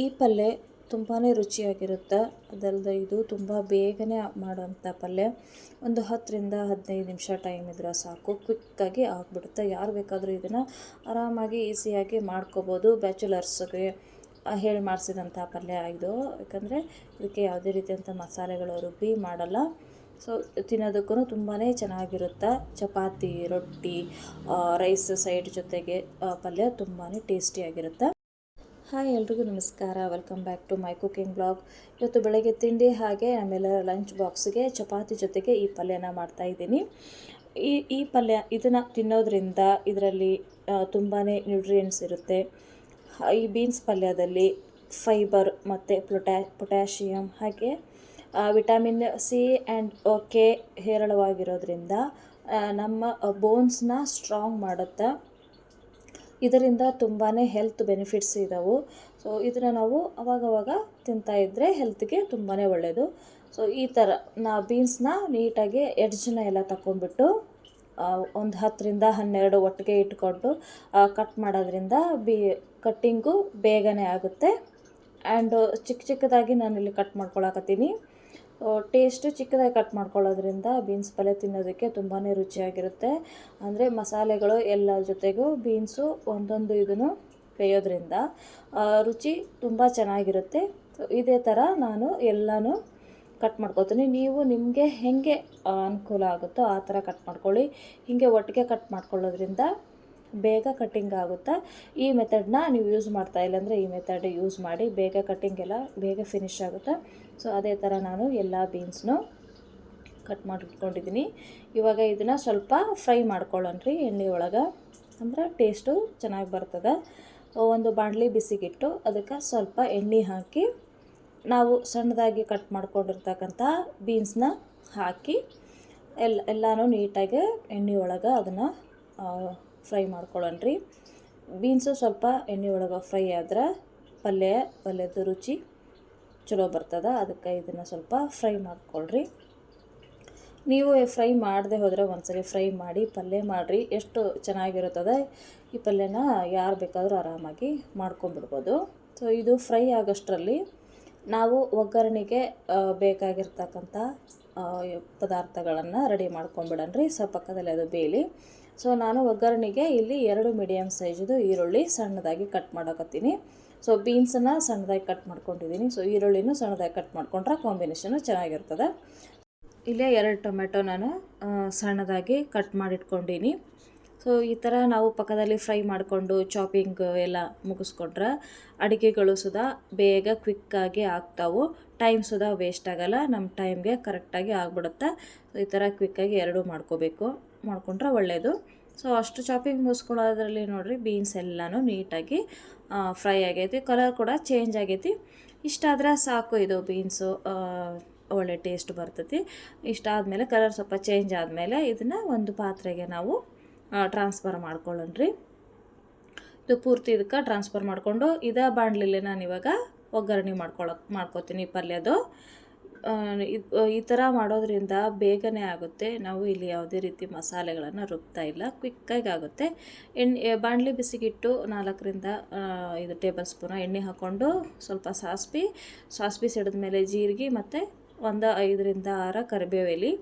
ಈ ಪಲ್ಯ ತುಂಬಾ ರುಚಿಯಾಗಿರುತ್ತೆ. ಅದಲ್ಲದೆ ಇದು ತುಂಬ ಬೇಗನೆ ಮಾಡುವಂಥ ಪಲ್ಯ. ಒಂದು ಹತ್ತರಿಂದ ಹದಿನೈದು ನಿಮಿಷ ಟೈಮ್ ಇದ್ರೆ ಸಾಕು. ಕ್ವಿಕ್ಕಾಗಿ ಆಗಿಬಿಡುತ್ತೆ. ಯಾರು ಬೇಕಾದರೂ ಇದನ್ನು ಆರಾಮಾಗಿ ಈಸಿಯಾಗಿ ಮಾಡ್ಕೋಬೋದು. ಬ್ಯಾಚುಲರ್ಸ್ಗೆ ಹೇಳಿ ಮಾಡಿಸಿದಂಥ ಪಲ್ಯ ಇದು. ಯಾಕಂದರೆ ಇದಕ್ಕೆ ಯಾವುದೇ ರೀತಿಯಂಥ ಮಸಾಲೆಗಳು ರುಬ್ಬಿ ಮಾಡಲ್ಲ. ಸೊ ತಿನ್ನೋದಕ್ಕೂ ತುಂಬಾ ಚೆನ್ನಾಗಿರುತ್ತೆ. ಚಪಾತಿ, ರೊಟ್ಟಿ ರೈಸ್ ಸೈಡ್ ಜೊತೆಗೆ ಪಲ್ಯ ತುಂಬಾ ಟೇಸ್ಟಿಯಾಗಿರುತ್ತೆ ಹಾಯ್ ಎಲ್ರಿಗೂ ನಮಸ್ಕಾರ. Welcome back to my cooking blog ಇವತ್ತು ಬೆಳಗ್ಗೆ ತಿಂಡಿ ಹಾಗೆ ಆಮೇಲೆ ಲಂಚ್ ಬಾಕ್ಸ್ಗೆ ಚಪಾತಿ ಜೊತೆಗೆ ಈ ಪಲ್ಯನ ಮಾಡ್ತಾ ಇದ್ದೀನಿ. ಈ ಈ ಪಲ್ಯ ಇದನ್ನು ತಿನ್ನೋದ್ರಿಂದ ಇದರಲ್ಲಿ ತುಂಬಾ ನ್ಯೂಟ್ರಿಯೆಂಟ್ಸ್ ಇರುತ್ತೆ. ಈ ಬೀನ್ಸ್ ಪಲ್ಯದಲ್ಲಿ ಫೈಬರ್ ಮತ್ತು ಪೊಟ್ಯಾ ಪೊಟ್ಯಾಷಿಯಮ್ ಹಾಗೆ ವಿಟಮಿನ್ ಸಿ ಆ್ಯಂಡ್ ಕೆ ಹೇರಳವಾಗಿರೋದ್ರಿಂದ ನಮ್ಮ ಬೋನ್ಸ್ನ ಸ್ಟ್ರಾಂಗ್ ಮಾಡುತ್ತೆ ಇದರಿಂದ ತುಂಬಾ ಹೆಲ್ತ್ ಬೆನಿಫಿಟ್ಸ್ ಇದ್ದಾವೆ ಸೊ ಇದನ್ನು ನಾವು ಅವಾಗವಾಗ ತಿಂತಾ ಇದ್ದರೆ ಹೆಲ್ತ್ಗೆ ತುಂಬಾ ಒಳ್ಳೆಯದು ಸೊ ಈ ಥರ ನಾ ಬೀನ್ಸ್ನ ನೀಟಾಗಿ ಎಡ್ಜನ್ನ ಎಲ್ಲ ತಗೊಂಡ್ಬಿಟ್ಟು ಒಂದು ಹತ್ತರಿಂದ ಹನ್ನೆರಡು ಒಟ್ಟಿಗೆ ಇಟ್ಕೊಂಡು ಕಟ್ ಮಾಡೋದ್ರಿಂದ ಬಿ ಕಟ್ಟಿಂಗು ಬೇಗನೆ ಆಗುತ್ತೆ. ಆ್ಯಂಡ್ ಚಿಕ್ಕ ಚಿಕ್ಕದಾಗಿ ನಾನಿಲ್ಲಿ ಕಟ್ ಮಾಡ್ಕೊಳಕತ್ತೀನಿ. ಟೇಸ್ಟು ಚಿಕ್ಕದಾಗಿ ಕಟ್ ಮಾಡ್ಕೊಳ್ಳೋದ್ರಿಂದ ಬೀನ್ಸ್ ಪಲ್ಯ ತಿನ್ನೋದಕ್ಕೆ ತುಂಬಾ ರುಚಿಯಾಗಿರುತ್ತೆ. ಅಂದರೆ ಮಸಾಲೆಗಳು ಎಲ್ಲ ಜೊತೆಗೂ ಬೀನ್ಸು ಒಂದೊಂದು ಇದನ್ನು ಬೇಯೋದ್ರಿಂದ ರುಚಿ ತುಂಬ ಚೆನ್ನಾಗಿರುತ್ತೆ. ಇದೇ ಥರ ನಾನು ಎಲ್ಲನೂ ಕಟ್ ಮಾಡ್ಕೊತೀನಿ ನೀವು ನಿಮಗೆ ಹೇಗೆ ಅನುಕೂಲ ಆಗುತ್ತೋ ಆ ಥರ ಕಟ್ ಮಾಡ್ಕೊಳ್ಳಿ. ಹೀಗೆ ಒಟ್ಟಿಗೆ ಕಟ್ ಮಾಡ್ಕೊಳ್ಳೋದ್ರಿಂದ ಬೇಗ ಕಟ್ಟಿಂಗ್ ಆಗುತ್ತೆ? ಈ ಮೆಥಡ್ನ ನೀವು ಯೂಸ್ ಮಾಡ್ತಾ ಇಲ್ಲ ಈ ಮೆಥಡ್ ಯೂಸ್ ಮಾಡಿ ಬೇಗ ಕಟ್ಟಿಂಗ್ ಎಲ್ಲ ಬೇಗ ಫಿನಿಶ್ ಆಗುತ್ತೆ? ಸೊ ಅದೇ ಥರ ನಾನು ಎಲ್ಲ ಬೀನ್ಸ್ನು ಕಟ್ ಮಾಡಿಟ್ಕೊಂಡಿದ್ದೀನಿ ಇವಾಗ ಇದನ್ನು ಸ್ವಲ್ಪ ಫ್ರೈ ಮಾಡ್ಕೊಳ್ಳೋಣ್ರಿ ಎಣ್ಣೆ ಒಳಗೆ. ಅಂದ್ರೆ ಟೇಸ್ಟು ಚೆನ್ನಾಗಿ ಬರ್ತದೆ. ಒಂದು ಬಾಣಲಿ ಬಿಸಿಗಿಟ್ಟು ಅದಕ್ಕೆ ಸ್ವಲ್ಪ ಎಣ್ಣೆ ಹಾಕಿ ನಾವು ಸಣ್ಣದಾಗಿ ಕಟ್ ಮಾಡ್ಕೊಂಡಿರ್ತಕ್ಕಂಥ ಬೀನ್ಸ್ನ ಹಾಕಿ ಎಲ್ಲ ಎಲ್ಲನೂ ನೀಟಾಗಿ ಎಣ್ಣೆ ಒಳಗೆ ಅದನ್ನು ಫ್ರೈ ಮಾಡ್ಕೊಳ್ಳೋಣ್ರಿ. ಬೀನ್ಸು ಸ್ವಲ್ಪ ಎಣ್ಣೆ ಒಳಗೆ ಫ್ರೈ ಆದ್ರೆ ಪಲ್ಯ, ಪಲ್ಯದ ರುಚಿ ಚಲೋ ಬರ್ತದೆ, ಅದಕ್ಕೆ ಇದನ್ನು ಸ್ವಲ್ಪ ಫ್ರೈ ಮಾಡ್ಕೊಳ್ರಿ. ನೀವು ಫ್ರೈ ಮಾಡದೆ ಹೋದರೆ ಒಂದ್ಸರಿ ಫ್ರೈ ಮಾಡಿ, ಪಲ್ಯ ಮಾಡಿರಿ, ಎಷ್ಟು ಚೆನ್ನಾಗಿರುತ್ತದೆ, ಈ ಪಲ್ಯನ ಯಾರು ಬೇಕಾದರೂ ಆರಾಮಾಗಿ ಮಾಡ್ಕೊಂಡ್ಬಿಡ್ಬೋದು. ಸೊ ಇದು ಫ್ರೈ ಆಗೋಷ್ಟರಲ್ಲಿ ನಾವು ಒಗ್ಗರಣೆಗೆ ಬೇಕಾಗಿರ್ತಕ್ಕಂಥ ಪದಾರ್ಥಗಳನ್ನು ರೆಡಿ ಮಾಡ್ಕೊಂಡ್ಬಿಡನ್ರಿ ಸೊ ಪಕ್ಕದಲ್ಲಿ ಅದು ಬೇಲಿ ಸೊ ನಾನು ಒಗ್ಗರಣೆಗೆ ಇಲ್ಲಿ ಎರಡು ಮೀಡಿಯಮ್ ಸೈಜದು ಈರುಳ್ಳಿ ಸಣ್ಣದಾಗಿ ಕಟ್ ಮಾಡಕತ್ತೀನಿ. ಸೊ ಬೀನ್ಸನ್ನು ಸಣ್ಣದಾಗಿ ಕಟ್ ಮಾಡ್ಕೊಂಡಿದ್ದೀನಿ ಸೊ ಈರುಳ್ಳಿನೂ ಸಣ್ಣದಾಗಿ ಕಟ್ ಮಾಡ್ಕೊಂಡ್ರೆ ಕಾಂಬಿನೇಷನು ಚೆನ್ನಾಗಿರ್ತದೆ. ಇಲ್ಲೇ ಎರಡು ಟೊಮೆಟೊ ನಾನು ಸಣ್ಣದಾಗಿ ಕಟ್ ಮಾಡಿಟ್ಕೊಂಡೀನಿ ಸೊ ಈ ಥರ ನಾವು ಪಕ್ಕದಲ್ಲಿ ಫ್ರೈ ಮಾಡಿಕೊಂಡು ಚಾಪಿಂಗ್ ಎಲ್ಲ ಮುಗಿಸ್ಕೊಂಡ್ರೆ ಅಡುಗೆಗಳು ಸುದಾ ಬೇಗ ಕ್ವಿಕ್ಕಾಗಿ ಆಗ್ತಾವು. ಟೈಮ್ ಸುದ ವೇಸ್ಟ್ ಆಗಲ್ಲ. ನಮ್ಮ ಟೈಮ್ಗೆ ಕರೆಕ್ಟಾಗಿ ಆಗ್ಬಿಡುತ್ತೆ. ಈ ಥರ ಕ್ವಿಕ್ಕಾಗಿ ಎರಡೂ ಮಾಡ್ಕೋಬೇಕು. ಮಾಡಿಕೊಂಡ್ರೆ ಒಳ್ಳೆಯದು ಸೊ ಅಷ್ಟು ಚಾಪಿಂಗ್ ಮುಗಿಸ್ಕೊಳ್ಳೋದ್ರಲ್ಲಿ ನೋಡಿರಿ ಬೀನ್ಸ್ ಎಲ್ಲನೂ ನೀಟಾಗಿ ಫ್ರೈ ಆಗೈತಿ. ಕಲರ್ ಕೂಡ ಚೇಂಜ್ ಆಗೈತಿ. ಇಷ್ಟಾದರೆ ಸಾಕು ಇದು ಬೀನ್ಸು ಒಳ್ಳೆ ಟೇಸ್ಟ್ ಬರ್ತೈತಿ. ಇಷ್ಟ ಆದಮೇಲೆ ಕಲರ್ ಸ್ವಲ್ಪ ಚೇಂಜ್ ಆದಮೇಲೆ ಇದನ್ನು ಒಂದು ಪಾತ್ರೆಗೆ ನಾವು ಟ್ರಾನ್ಸ್ಫರ್ ಮಾಡ್ಕೊಳ್ಳೋಣ್ರಿ. ಇದು ಪೂರ್ತಿ ಇದಕ್ಕೆ ಟ್ರಾನ್ಸ್ಫರ್ ಮಾಡಿಕೊಂಡು, ಇದೇ ಬಾಣಲಿಲಿ ನಾನು ಇವಾಗ ಒಗ್ಗರಣೆ ಮಾಡ್ಕೊಳಕ್ಕೆ ಮಾಡ್ಕೊತೀನಿ ಪಲ್ಯದು. ಈ ಥರ ಮಾಡೋದ್ರಿಂದ ಬೇಗನೆ ಆಗುತ್ತೆ. ನಾವು ಇಲ್ಲಿ ಯಾವುದೇ ರೀತಿ ಮಸಾಲೆಗಳನ್ನು ರುಬ್ತಾ ಇಲ್ಲ. ಕ್ವಿಕ್ಕಾಗಿ ಆಗುತ್ತೆ. ಎಣ್ಣೆ ಬಾಣಲಿ ಬಿಸಿಗಿಟ್ಟು ನಾಲ್ಕರಿಂದ ಇದು ಟೇಬಲ್ ಸ್ಪೂನ್ ಎಣ್ಣೆ ಹಾಕ್ಕೊಂಡು ಸ್ವಲ್ಪ ಸಾಸ್ವಿ ಸಾಸ್ಪಿ ಸಿಡಿದ ಮೇಲೆ ಜೀರಿಗೆ ಮತ್ತು ಒಂದು ಐದರಿಂದ ಆರ ಕರಿಬೇವು ಎಲೆ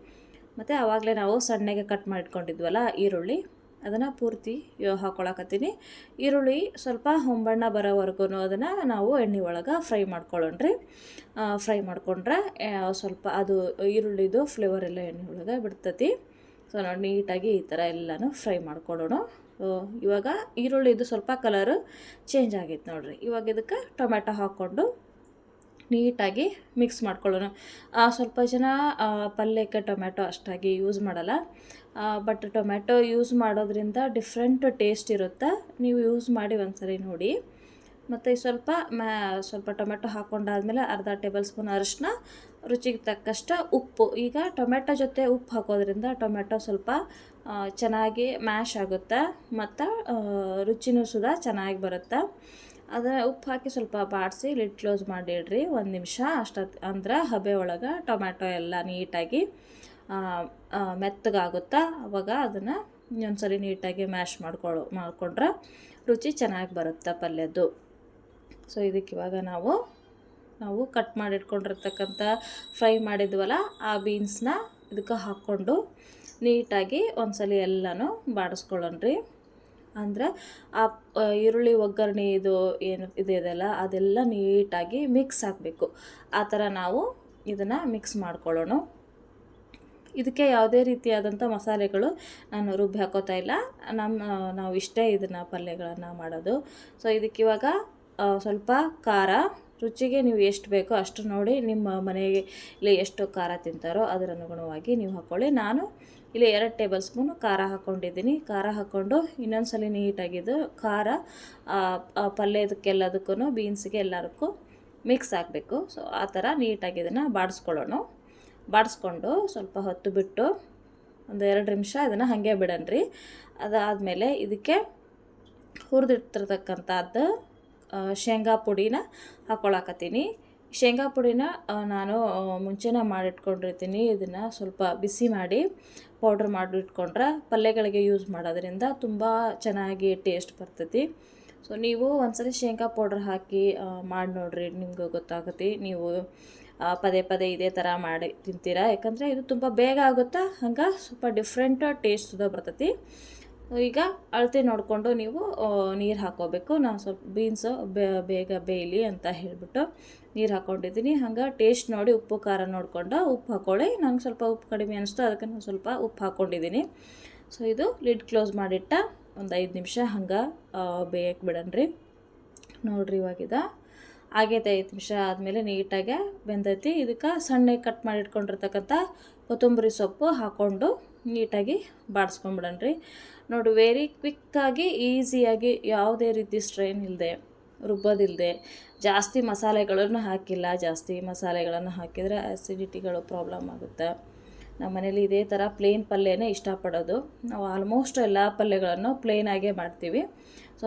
ಮತ್ತು ಆವಾಗಲೇ ನಾವು ಸಣ್ಣಗೆ ಕಟ್ ಮಾಡಿಕೊಂಡಿದ್ವಲ್ಲ ಈರುಳ್ಳಿ. ಅದನ್ನು ಪೂರ್ತಿ ಹಾಕೊಳಕತ್ತೀನಿ. ಈರುಳ್ಳಿ ಸ್ವಲ್ಪ ಹೊಂಬಣ್ಣ ಬರೋವರೆಗೂ ಅದನ್ನು ನಾವು ಎಣ್ಣೆ ಒಳಗೆ ಫ್ರೈ ಮಾಡ್ಕೊಳ್ಳೋಣ್ರಿ ಫ್ರೈ ಮಾಡ್ಕೊಂಡ್ರೆ ಸ್ವಲ್ಪ ಅದು ಈರುಳ್ಳಿದು ಫ್ಲೇವರ್ ಎಲ್ಲ ಎಣ್ಣೆ ಒಳಗೆ ಬಿಡ್ತತಿ. ಸೊ ನಾವು ನೀಟಾಗಿ ಈ ಥರ ಎಲ್ಲನೂ ಫ್ರೈ ಮಾಡ್ಕೊಳ್ಳೋಣ ಇವಾಗ ಈರುಳ್ಳಿದು ಸ್ವಲ್ಪ ಕಲರು ಚೇಂಜ್ ಆಗೈತೆ ನೋಡಿರಿ. ಇವಾಗ ಇದಕ್ಕೆ ಟೊಮೆಟೊ ಹಾಕ್ಕೊಂಡು ನೀಟಾಗಿ ಮಿಕ್ಸ್ ಮಾಡ್ಕೊಳ್ಳೋಣ ಸ್ವಲ್ಪ ಜನ ಪಲ್ಯಕ್ಕೆ ಟೊಮೆಟೊ ಅಷ್ಟಾಗಿ ಯೂಸ್ ಮಾಡಲ್ಲ. ಬಟ್ ಟೊಮೆಟೊ ಯೂಸ್ ಮಾಡೋದ್ರಿಂದ ಡಿಫ್ರೆಂಟ್ ಟೇಸ್ಟ್ ಇರುತ್ತೆ? ನೀವು ಯೂಸ್ ಮಾಡಿ ಒಂದ್ಸರಿ ನೋಡಿ. ಮತ್ತು ಸ್ವಲ್ಪ ಮ್ಯಾ ಸ್ವಲ್ಪ ಟೊಮೆಟೊ ಹಾಕ್ಕೊಂಡಾದ್ಮೇಲೆ ಅರ್ಧ ಟೇಬಲ್ ಸ್ಪೂನ್ ಅರಿಶಿನ ರುಚಿಗೆ ತಕ್ಕಷ್ಟು ಉಪ್ಪು. ಈಗ ಟೊಮೆಟೊ ಜೊತೆ ಉಪ್ಪು ಹಾಕೋದ್ರಿಂದ ಟೊಮೆಟೊ ಸ್ವಲ್ಪ ಚೆನ್ನಾಗಿ ಮ್ಯಾಶ್ ಆಗುತ್ತೆ? ಮತ್ತು ರುಚಿನೂ ಸುದ ಚೆನ್ನಾಗಿ ಬರುತ್ತೆ? ಅದರ ಉಪ್ಪು ಹಾಕಿ ಸ್ವಲ್ಪ ಬಾಡಿಸಿ ಲಿಡ್ ಕ್ಲೋಸ್ ಮಾಡಿಡ್ರಿ. ಒಂದು ನಿಮಿಷ ಅಷ್ಟೊತ್ತು ಅಂದ್ರೆ ಹಬೆ ಒಳಗೆ ಟೊಮ್ಯಾಟೊ ಎಲ್ಲ ನೀಟಾಗಿ ಮೆತ್ತಗಾಗುತ್ತಾ ಆವಾಗ ಅದನ್ನು ಇನ್ನೊಂದ್ಸರಿ ನೀಟಾಗಿ ಮ್ಯಾಶ್ ಮಾಡ್ಕೊಳ್ಳೋ ಮಾಡಿಕೊಂಡ್ರೆ ರುಚಿ ಚೆನ್ನಾಗಿ ಬರುತ್ತೆ ಪಲ್ಯದ್ದು. ಸೊ ಇದಕ್ಕೆ ಇವಾಗ ನಾವು ನಾವು ಕಟ್ ಮಾಡಿಟ್ಕೊಂಡಿರ್ತಕ್ಕಂಥ ಫ್ರೈ ಮಾಡಿದ್ವಲ್ಲ, ಆ ಬೀನ್ಸ್ನ ಇದಕ್ಕೆ ಹಾಕ್ಕೊಂಡು ನೀಟಾಗಿ ಒಂದ್ಸಲ ಎಲ್ಲನೂ ಬಾಡಿಸ್ಕೊಳ್ಳೋಣ್ರಿ. ಅಂದರೆ ಆ ಈರುಳ್ಳಿ ಒಗ್ಗರಣೆ ಇದು ಏನು ಇದೆಯಲ್ಲ, ಅದೆಲ್ಲ ನೀಟಾಗಿ ಮಿಕ್ಸ್ ಹಾಕಬೇಕು ಆ ಥರ ನಾವು ಇದನ್ನು ಮಿಕ್ಸ್ ಮಾಡ್ಕೊಳ್ಳೋಣ. ಇದಕ್ಕೆ ಯಾವುದೇ ರೀತಿಯಾದಂಥ ಮಸಾಲೆಗಳು ನಾನು ರುಬ್ಬಿ ಹಾಕೋತಾ ಇಲ್ಲ. ನಮ್ಮ, ನಾವು ಇಷ್ಟೇ ಇದನ್ನು ಪಲ್ಯಗಳನ್ನು ಮಾಡೋದು. ಸೊ ಇದಕ್ಕಿವಾಗ ಸ್ವಲ್ಪ ಖಾರ. ರುಚಿಗೆ ನೀವು ಎಷ್ಟು ಬೇಕೋ ಅಷ್ಟು ನೋಡಿ ನಿಮ್ಮ ಮನೆಗೆ ಇಲ್ಲಿ ಎಷ್ಟು ಖಾರ ತಿಂತಾರೋ ಅದರ ಅನುಗುಣವಾಗಿ ನೀವು ಹಾಕ್ಕೊಳ್ಳಿ ನಾನು ಇಲ್ಲಿ ಎರಡು ಟೇಬಲ್ ಸ್ಪೂನು ಖಾರ ಹಾಕ್ಕೊಂಡಿದ್ದೀನಿ ಖಾರ ಹಾಕ್ಕೊಂಡು ಇನ್ನೊಂದ್ಸಲ ನೀಟಾಗಿದ್ದು ಖಾರ ಪಲ್ಯದಕ್ಕೆಲ್ಲದಕ್ಕೂ ಬೀನ್ಸ್ಗೆ ಎಲ್ಲದಕ್ಕೂ ಮಿಕ್ಸ್ ಆಗಬೇಕು. ಸೊ ಆ ಥರ ನೀಟಾಗಿ ಇದನ್ನು ಬಾಡಿಸ್ಕೊಳ್ಳೋಣ. ಬಾಡಿಸ್ಕೊಂಡು ಸ್ವಲ್ಪ ಹೊತ್ತು ಬಿಟ್ಟು ಒಂದು ಎರಡು ನಿಮಿಷ ಇದನ್ನು ಹಾಗೆ ಬಿಡನ್ರಿ. ಅದಾದಮೇಲೆ ಇದಕ್ಕೆ ಹುರಿದಿಟ್ಟಿರ್ತಕ್ಕಂಥದ್ದು ಶೇಂಗಾ ಪುಡಿನ ಹಾಕ್ಕೊಳಕತ್ತೀನಿ ಶೇಂಗಾ ಪುಡಿನ ನಾನು ಮುಂಚೆನೇ ಮಾಡಿಟ್ಕೊಂಡಿರ್ತೀನಿ. ಇದನ್ನು ಸ್ವಲ್ಪ ಬಿಸಿ ಮಾಡಿ ಪೌಡ್ರ್ ಮಾಡಿಟ್ಕೊಂಡ್ರೆ ಪಲ್ಯಗಳಿಗೆ ಯೂಸ್ ಮಾಡೋದ್ರಿಂದ ತುಂಬ ಚೆನ್ನಾಗಿ ಟೇಸ್ಟ್ ಬರ್ತೈತಿ. ಸೊ ನೀವು ಒಂದ್ಸರಿ ಶೇಂಗಾ ಪೌಡ್ರ್ ಹಾಕಿ ಮಾಡಿ ನೋಡ್ರಿ, ನಿಮ್ಗೆ ಗೊತ್ತಾಗುತ್ತೆ. ನೀವು ಪದೇ ಪದೇ ಇದೇ ಥರ ಮಾಡಿ ತಿಂತೀರಾ? ಯಾಕಂದರೆ ಇದು ತುಂಬ ಬೇಗ ಆಗುತ್ತಾ? ಹಂಗೆ ಸ್ವಲ್ಪ ಡಿಫ್ರೆಂಟ್ ಟೇಸ್ಟ್ ಬರ್ತೈತಿ. ಈಗ ಅಳತೆ ನೋಡಿಕೊಂಡು ನೀವು ನೀರು ಹಾಕೋಬೇಕು. ನಾನು ಸ್ವಲ್ಪ ಬೀನ್ಸು ಬೇಗ ಬೇಯಲಿ ಅಂತ ಹೇಳಿಬಿಟ್ಟು ನೀರು ಹಾಕ್ಕೊಂಡಿದ್ದೀನಿ ಹಂಗೆ ಟೇಸ್ಟ್ ನೋಡಿ ಉಪ್ಪು, ಖಾರ ನೋಡಿಕೊಂಡು ಉಪ್ಪು ಹಾಕ್ಕೊಳ್ಳಿ ನಂಗೆ ಸ್ವಲ್ಪ ಉಪ್ಪು ಕಡಿಮೆ ಅನಿಸ್ತು, ಅದಕ್ಕೆ ನಾನು ಸ್ವಲ್ಪ ಉಪ್ಪು ಹಾಕ್ಕೊಂಡಿದ್ದೀನಿ ಸೊ ಇದು ಲಿಡ್ ಕ್ಲೋಸ್ ಮಾಡಿಟ್ಟ. ಒಂದು ಐದು ನಿಮಿಷ ಹಂಗೆ ಬೇಯಕ್ಕೆ ಬಿಡೋಣ್ರಿ ನೋಡ್ರಿ ಇವಾಗಿದ. ಆಗೈತೆ ಐದು ನಿಮಿಷ ಆದಮೇಲೆ ನೀಟಾಗೆ ಬೆಂದೈತಿ. ಇದಕ್ಕೆ ಸಣ್ಣಗೆ ಕಟ್ ಮಾಡಿ ಇಟ್ಕೊಂಡಿರ್ತಕ್ಕಂಥ ಕೊತ್ತಂಬರಿ ಸೊಪ್ಪು ಹಾಕ್ಕೊಂಡು ನೀಟಾಗಿ ಬಾಡಿಸ್ಕೊಂಬಿಡನ್ರಿ ನೋಡಿ ವೆರಿ ಕ್ವಿಕ್ಕಾಗಿ ಈಸಿಯಾಗಿ ಯಾವುದೇ ರೀತಿ ಸ್ಟ್ರೈನ್ ಇಲ್ಲದೆ ರುಬ್ಬೋದಿಲ್ಲದೆ ಜಾಸ್ತಿ ಮಸಾಲೆಗಳನ್ನು ಹಾಕಿಲ್ಲ. ಜಾಸ್ತಿ ಮಸಾಲೆಗಳನ್ನು ಹಾಕಿದರೆ ಆ್ಯಸಿಡಿಟಿಗಳು ಪ್ರಾಬ್ಲಮ್ ಆಗುತ್ತೆ. ನಮ್ಮ ಮನೇಲಿ ಇದೇ ಥರ ಪ್ಲೇನ್ ಪಲ್ಯನೇ ಇಷ್ಟಪಡೋದು. ನಾವು ಆಲ್ಮೋಸ್ಟ್ ಎಲ್ಲ ಪಲ್ಯಗಳನ್ನು ಪ್ಲೇನಾಗೇ ಮಾಡ್ತೀವಿ. ಸೊ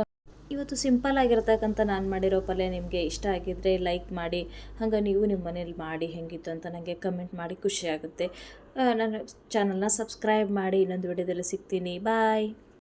ಇವತ್ತು ಸಿಂಪಲ್ ಆಗಿರ್ತಕ್ಕಂಥ ನಾನು ಮಾಡಿರೋ ಪಲ್ಯ ನಿಮಗೆ ಇಷ್ಟ ಆಗಿದ್ದರೆ ಲೈಕ್ ಮಾಡಿ ಹಂಗೆ ನೀವು ನಿಮ್ಮ ಮನೇಲಿ ಮಾಡಿ ಹೆಂಗಿತ್ತು ಅಂತ ನನಗೆ ಕಮೆಂಟ್ ಮಾಡಿ ಖುಷಿಯಾಗುತ್ತೆ ಆ, ನನ್ನ ಚಾನಲ್ನ ಸಬ್ಸ್ಕ್ರೈಬ್ ಮಾಡಿ ಇನ್ನೊಂದು ವಿಡಿಯೋದಲ್ಲಿ ಸಿಗ್ತೀನಿ. ಬಾಯ್